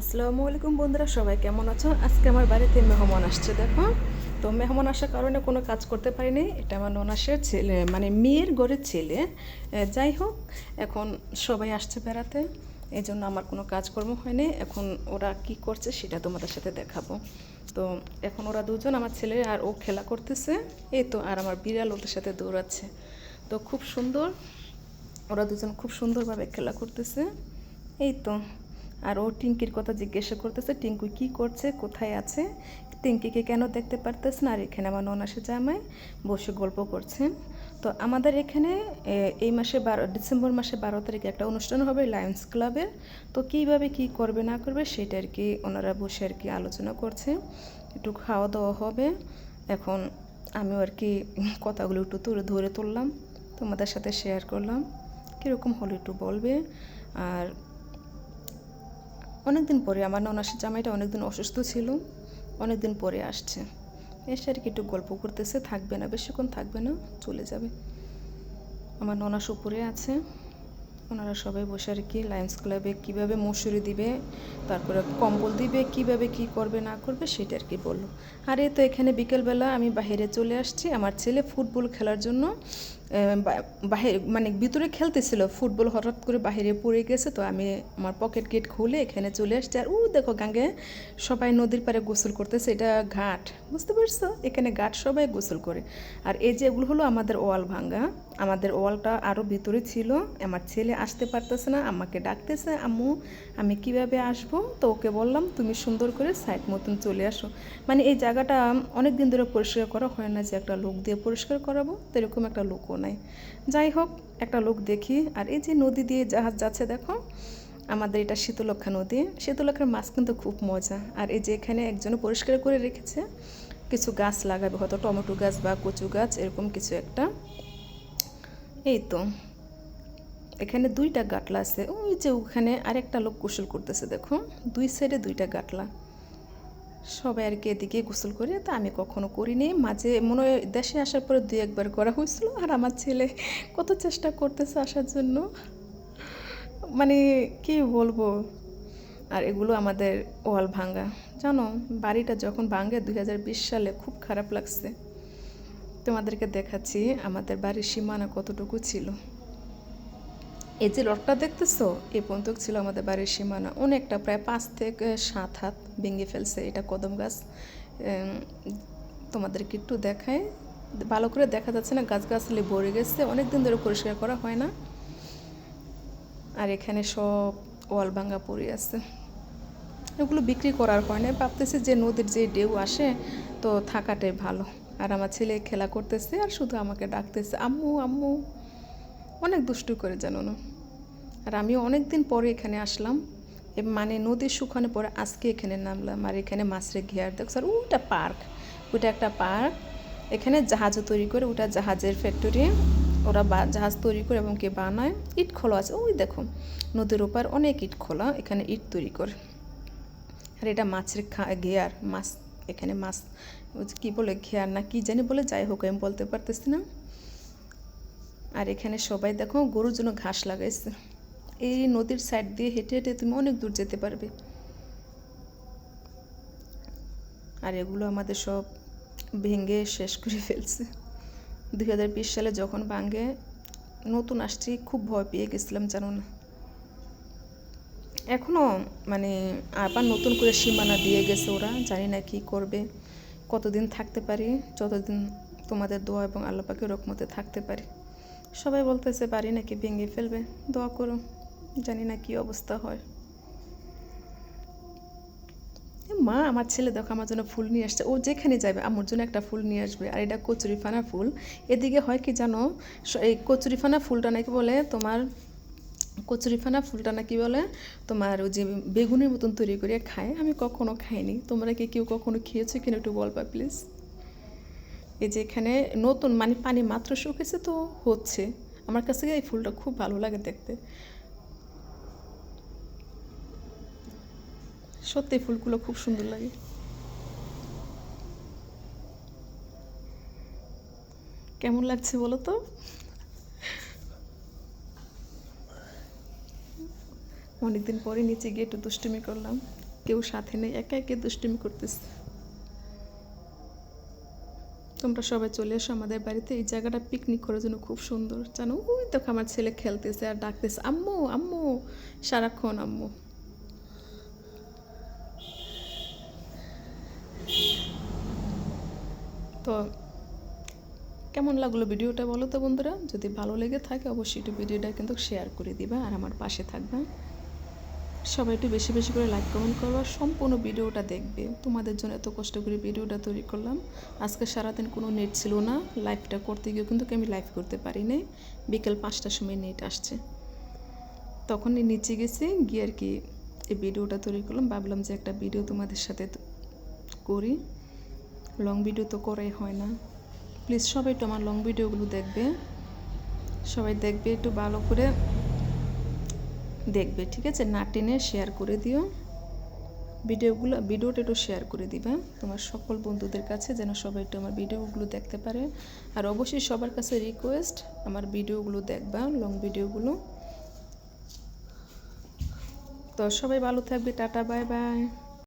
আসসালামু আলাইকুম বন্ধুরা, সবাই কেমন আছো? আজকে আমার বাড়িতে মেহমান আসছে, দেখো। তো মেহমান আসার কারণে কোনো কাজ করতে পারিনি। এটা আমার ননাসের ছেলে মানে মেয়ের ঘরের ছেলে। যাই হোক, এখন সবাই আসছে বেড়াতে। এই জন্য আমার কোনো কাজকর্ম হয়নি। এখন ওরা কি করছে সেটা তোমাদের সাথে দেখাবো। তো এখন ওরা দুজন, আমার ছেলে আর ও খেলা করতেছে। এই তো, আর আমার বিড়াল ওদের সাথে দৌড়াচ্ছে। তো খুব সুন্দর, ওরা দুজন খুব সুন্দরভাবে খেলা করতেছে। এই তো আর ও টিঙ্কির কথা জিজ্ঞাসা করতেছে, টিঙ্কু কি করছে? কোথায় আছে? টিঙ্কিকে কেন দেখতে পারতেছে না আর এখানে আমার ননাসে জামাই বসে গল্প করছেন তো আমাদের এখানে এই মাসে বারো, ডিসেম্বর মাসে বারো তারিখে একটা অনুষ্ঠান হবে লায়ন্স ক্লাবের তো কীভাবে কি করবে, না করবে সেটা আর কি ওনারা বসে আর কি আলোচনা করছে। একটু খাওয়া দাওয়া হবে। এখন আমিও আর কি কথাগুলো একটু তুলে ধরে তুললাম। তোমাদের সাথে শেয়ার করলাম। কীরকম হলো একটু বলবে? আর অনেকদিন পরে আমার ননাসের জামাইটা অনেকদিন অসুস্থ ছিল, অনেকদিন পরে আসছে। এসে আর কি একটু গল্প করতেছে, থাকবে না, বেশিক্ষণ থাকবে না, চলে যাবে। আমার ননাস উপরে আছে, ওনারা সবাই বসে আর কি লায়ন্স ক্লাবে কীভাবে মশুরি দিবে, তারপরে কম্বল দিবে, কীভাবে কি করবে, না করবে, সেটা আর কি বলল। আর এই তো এখানে বিকেলবেলা আমি বাইরে চলে আসছি, আমার ছেলে ফুটবল খেলার জন্য বাহির মানে ভিতরে খেলতেছিল, ফুটবল হঠাৎ করে বাইরে পড়ে গেছে, তো আমি আমার পকেট গেট খুলে এখানে চলে আসছি, আর ও দেখো গাঙ্গে সবাই নদীর পাড়ে গোসল করতেছে, এটা ঘাট, বুঝতে পারছ? এখানে ঘাট সবাই গোসল করে। আর এই যে এগুলো হলো আমাদের ওয়াল ভাঙ্গা, আমাদের ওয়ালটা আরও ভিতরে ছিল, আমার ছেলে আসতে পারতেছে না, আমাকে ডাকতেছে, আম্মু আমি কীভাবে আসব? তো ওকে বললাম, তুমি সুন্দর করে সাইড মতন চলে আসো। মানে এই জায়গাটা অনেক দিন ধরে পরিষ্কার করা হয় না যে একটা লোক দিয়ে পরিষ্কার করাবো, তো এরকম একটা লোকও নাই। যাই হোক, একটা লোক দেখি, আর এই যে নদী দিয়ে জাহাজ যাচ্ছে দেখো, আমাদের এটা শীতলক্ষা নদী। শীতলক্ষার মাছ কিন্তু খুব মজা। আর এই যে এখানে একজনে পরিষ্কার করে রেখেছে, কিছু গাছ লাগাবে, হয়তো টমেটো গাছ বা কচু গাছ, এরকম কিছু একটা। এই তো। এখানে দুইটা গাটলা আছে। ওই যে ওখানে আরেকটা লোক গোসল করতেছে দেখো দুই সাইডে দুইটা গাটলা। সবাই আর কি এদিকে গোসল করে, তা আমি কখনো করিনি। মাঝে মনে হয় দেশে আসার পরে দুই একবার করা হয়েছিল, আর আমার ছেলে কত চেষ্টা করতেছে আসার জন্য। মানে কি বলব? আর এগুলো আমাদের ওয়াল ভাঙ্গা জানো, বাড়িটা যখন ভাঙ্গে দুই সালে খুব খারাপ লাগছে। তোমাদেরকে দেখাচ্ছি, আমাদের বাড়ির সীমানা কতটুকু ছিল। এই যে লটটা দেখতেছো এ পর্যন্ত ছিল আমাদের বাড়ির সীমানা। অনেকটা, প্রায় পাঁচ থেকে সাত হাত ভেঙে ফেলছে এটা কদম গাছ। তোমাদেরকে একটু দেখায় ভালো করে দেখা যাচ্ছে না গাছ গাছলে ভরে গেছে অনেক দিন ধরে পরিষ্কার করা হয় না। আর এখানে সব ওয়াল ভাঙ্গা পড়ে আছে। এগুলো বিক্রি করার হয় না। ভাবতেছি যে নদীর যে ঢেউ আসে, তো থাকাটাই ভালো। আর আমার ছেলে খেলা করতেছে আর শুধু আমাকে ডাকতেছে, আম্মু আম্মু। অনেক দুষ্টু করে জানো না? আর আমিও অনেক দিন পরে এখানে আসলাম। এ মানে নদীর শুকানো পরে আজকে এখানে নামলাম। আর এখানে মাছের ঘেয়ার দেখছ আর ওটা পার্ক। ওটা একটা পার্ক। এখানে জাহাজও তৈরি করে ওটা জাহাজের ফ্যাক্টরি ওরা জাহাজ তৈরি করে এবং কে বানায়। ইট খোলা আছে। ওই দেখো, নদীর ওপার অনেক ইট খোলা, এখানে ইট তৈরি করে। আর এটা মাছের খা, ঘেয়ার মাছ, এখানে মাছ কী বলে, ঘেয়ার না কি জানি বলে, যাই হোক, আমি বলতে পারতেছি না। আর এখানে সবাই দেখো গরুর জন্য ঘাস লাগাইছে। এই নদীর সাইড দিয়ে হেঁটে হেঁটে তুমি অনেক দূর যেতে পারবে। আর এগুলো আমাদের সব ভেঙে শেষ করে ফেলছে। দুই হাজার বিশ সালে যখন ভাঙে, নতুন আসছি, খুব ভয় পেয়ে গেছিলাম, জানো না। এখনও মানে আবার নতুন করে সীমানা দিয়ে গেছে ওরা, জানি না কি করবে, কতদিন থাকতে পারি, যতদিন তোমাদের দোয়া এবং আল্লাপাকে রকমতে থাকতে পারি। সবাই বলতেছে, বাড়ি নাকি ভেঙে ফেলবে? দোয়া করো, জানি না কি অবস্থা হয়। মা, আমার ছেলে দেখো, আমার জন্য ফুল নিয়ে আসছে। ও যেখানে যাবে, আমার জন্য একটা ফুল নিয়ে আসবে। আর এটা কচুরিফানা ফুল। এদিকে হয় কি জানো এই কচুরিফানা ফুলটা নাকি বলে তোমার, কচুরিফানা ফুলটা নাকি বলে তোমার ওই যে বেগুনের মতন তৈরি করে খায়। আমি কখনো খাইনি। তোমরা কি কেউ কখনো খেয়েছো কিনা একটু বলবা, প্লিজ। এই যে এখানে নতুন মানে পানি মাত্র শুকেছে তো হচ্ছে। আমার কাছে এই ফুলটা খুব ভালো লাগে দেখতে। সত্যি ফুলগুলো খুব সুন্দর লাগে। কেমন লাগছে বলো তো? অনেকদিন পরে নিচে গিয়ে একটু দুষ্টুমি করলাম। কেউ সাথে নেই, একা একে দুষ্টুমি করতেছে। তোমরা সবাই চলে এসো আমাদের বাড়িতে। এই জায়গাটা পিকনিক করার জন্য খুব সুন্দর। জানো? ওই দেখো আমার ছেলে খেলতেছে আর ডাকতেছে, আম্মু আম্মু। সারাক্ষণ আম্মু। তো কেমন লাগল ভিডিওটা বলো তো বন্ধুরা? যদি ভালো লেগে থাকে অবশ্যই একটু ভিডিওটা কিন্তু শেয়ার করে দিবা আর আমার পাশে থাকবা। সবাই একটু বেশি বেশি করে লাইক কমেন্ট করবা সম্পূর্ণ ভিডিওটা দেখবে। তোমাদের জন্য এত কষ্ট করে ভিডিওটা তৈরি করলাম। আজকে সারাদিন কোনো নেট ছিল না। লাইভটা করতে গিয়েও কিন্তু আমি লাইভ করতে পারি নাই বিকেল পাঁচটার সময় নেট আসছে। তখনই নিচে গেছি, গিয়ে আর কি এই ভিডিওটা তৈরি করলাম। ভাবলাম যে একটা ভিডিও তোমাদের সাথে করি। লং ভিডিও তো করাই হয় না। প্লিজ সবাই একটু আমার লং ভিডিওগুলো দেখবে। সবাই দেখবে একটু ভালো করে। দেখবে, ঠিক আছে? না টেনে শেয়ার করে দিও। ভিডিওগুলো, ভিডিওটা একটু শেয়ার করে দিবা তোমার সকল বন্ধুদের কাছে যেন সবাই একটু আমার ভিডিওগুলো দেখতে পারে। আর অবশ্যই সবার কাছে রিকোয়েস্ট আমার ভিডিওগুলো দেখবা লং ভিডিওগুলো। তো সবাই ভালো থাকবে, টাটা বাই বাই